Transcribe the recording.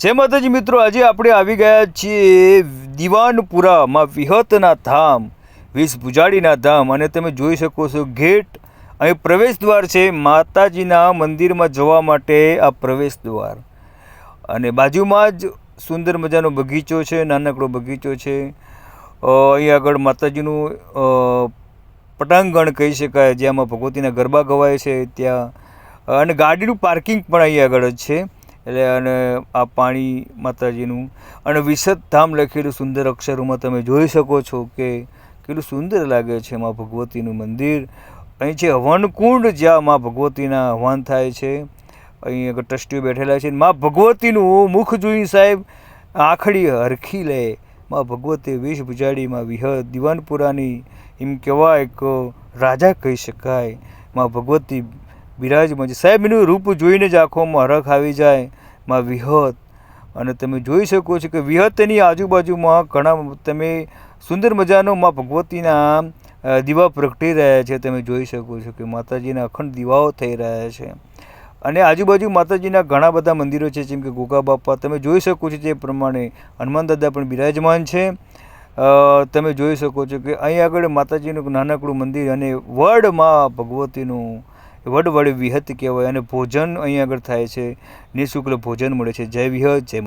જય માતાજી મિત્રો આજે આપણે આવી ગયા છીએ દિવાનપુરામાં વિહતના ધામ વીસ ભુજાડીના ધામ અને તમે જોઈ શકો છો ગેટ. અહીં પ્રવેશ દ્વાર છે. માતાજીના મંદિરમાં જવા માટે આ પ્રવેશ દ્વાર. અને બાજુમાં જ સુંદર મજાનો બગીચો છે, નાનકડો બગીચો છે. અહીં આગળ માતાજીનું પટાંગણ કહી શકાય, જ્યાંમાં ભગવતીના ગરબા ગવાય છે ત્યાં. અને ગાડીનું પાર્કિંગ પણ અહીં આગળ જ છે. એટલે અને આ પાણી માતાજીનું અને વિશદ ધામ લખેલું સુંદર અક્ષરોમાં તમે જોઈ શકો છો કે કેટલું સુંદર લાગે છે મા ભગવતીનું મંદિર. અહીં છે હવનકુંડ જ્યાં મા ભગવતીના હવન થાય છે, અહીં આગળ ટ્રસ્ટીઓ બેઠેલા છે, મા ભગવતીનું મુખ જોઈ સાહેબ આખડી હરખી લે. મા ભગવતી વેશ ભુજાડીમાં વિહ દિવાનપુરાની એમ કહેવાય કે રાજા કહી શકાય. મા ભગવતી બિરાજમાં છે. સાહેબ, એનું રૂપ જોઈને જ આંખોમાં હરખ આવી જાય, માં વિહત. અને તમે જોઈ શકો છો કે વિહતની આજુબાજુમાં ઘણા તમે સુંદર મજાનો માં ભગવતીના દીવા પ્રગટી રહ્યા છે. તમે જોઈ શકો છો કે માતાજીના અખંડ દીવાઓ થઈ રહ્યા છે. અને આજુબાજુ માતાજીના ઘણા બધા મંદિરો છે, જેમ કે ગોગા બાપા. તમે જોઈ શકો છો તે પ્રમાણે હનુમાન દાદા પણ બિરાજમાન છે. તમે જોઈ શકો છો કે અહીં આગળ માતાજીનું નાનકડું મંદિર અને વડમાં ભગવતીનું વડ વડે વિહત કહેવાય અને ભોજન અહીં આગળ થાય છે. નિઃશુલ્ક ભોજન મળે છે. જય વિહત, જય